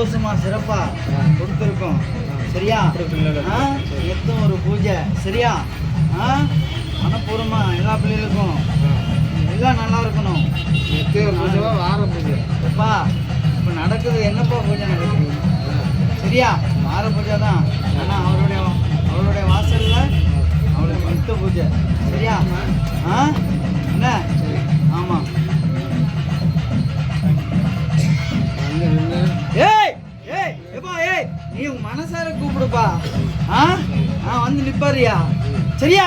சந்தோஷமா சிறப்பா கொடுத்துருக்கோம். சரியா? எத்தும் ஒரு பூஜை. சரியா? ஆ? மனப்பூர்வமா எல்லா பிள்ளைகளுக்கும் எல்லாம் நல்லா இருக்கணும். வார பூஜை. எப்பா இப்போ நடக்குது என்னப்பா பூஜை நடக்குது? சரியா? வார பூஜை தான். ஆனால் அவருடைய அவருடைய வாசல்ல அவளுக்கு நித்த பூஜை. சரியா? ஆ? என்ன? ஆமாம் ஆ? ஆ வந்து நிப்பாருயா? சரியா?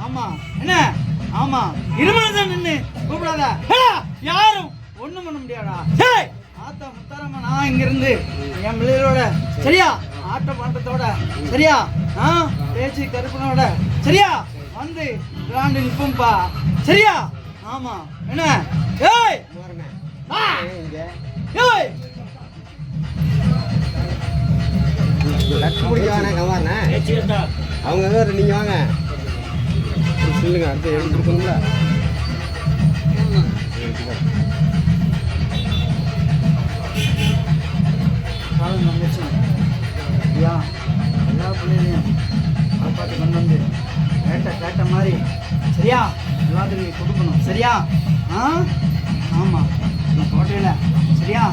ஆமா. என்ன? ஆமா. இருமனதான் நின்று கூப்பிடாத. யாரும் ஒண்ணும் பண்ண முடியாடா ஏய் ஆத்தா முத்தாரம்மா நான் இங்க இருந்து என் பிள்ளைகளோட சரியா? ஆட்ட பாட்டத்தோட சரியா? ஆ? பேச்சு கருப்பனோட சரியா? வந்து விளாண்டு நிற்போம்ப்பா சரியா? ஆமா. என்ன? லட்சுமணிக்கு கவாண்ணே அவங்க வேறு நீங்கள் வாங்க. சொல்லுங்க அடுத்து எடுத்துருக்கணும்ல காலம் ஐயா எல்லா பிள்ளைகளையும் காப்பாற்றி கொண்டு வந்து கேட்ட கேட்ட மாதிரி சரியா? எல்லாத்துக்கும் கொடுக்கணும் சரியா? ஆ? ஆமாம் நான் கோட்டையில் சரியா?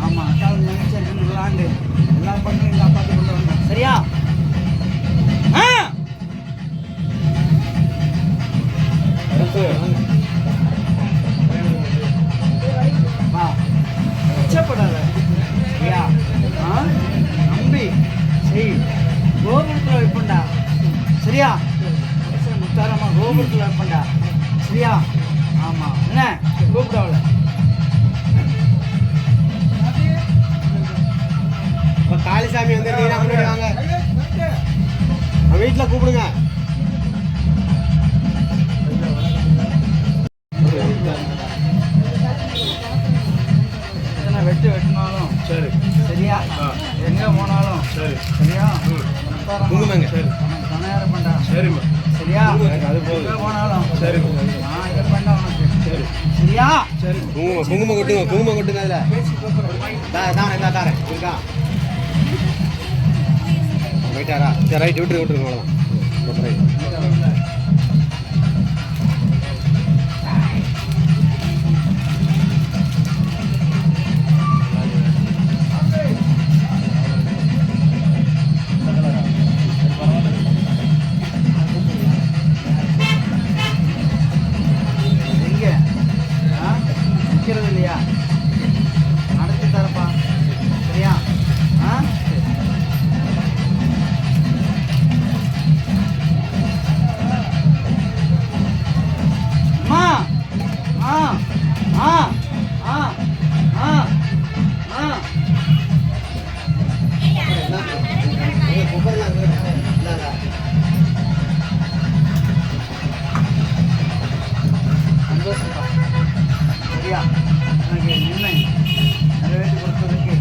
ஆமாம் அக்காவும் நினைச்சேன் நின்று விளாண்டு எல்லா பக்கமும் கோபுரத்தில் வைப்பண்டா சரியா? ஆமாம் என்ன? கூப்பிட்டவள. இப்போ காளிசாமி முன்னாடி வாங்க வீட்டில் கூப்பிடுங்க. வெட்டு வெட்டினாலும் சரி. சரியா? எங்கே போனாலும் சரி. சரியா? குங்குமங்க. சரி. பணம் பண்ணா சரிம்மா. சரியா? அது போனாலும் சரி. நான் இதை பண்ண உனக்கு சரி சரியா? சரி. குங்குமம் குங்குமம் கொட்டுங்க குங்குமம் கொட்டுங்க அதில். தாரேன் தா தாரேன் இருக்கா? போயிட்டாரா? சரி ரைட் விட்டுருங்க விட்டுருங்க அவ்வளோதான் ரைட் ನನಗೆ ನಿನ್ನೆ ನೆರವೇರಿ ಬರ್ತದಕ್ಕೆ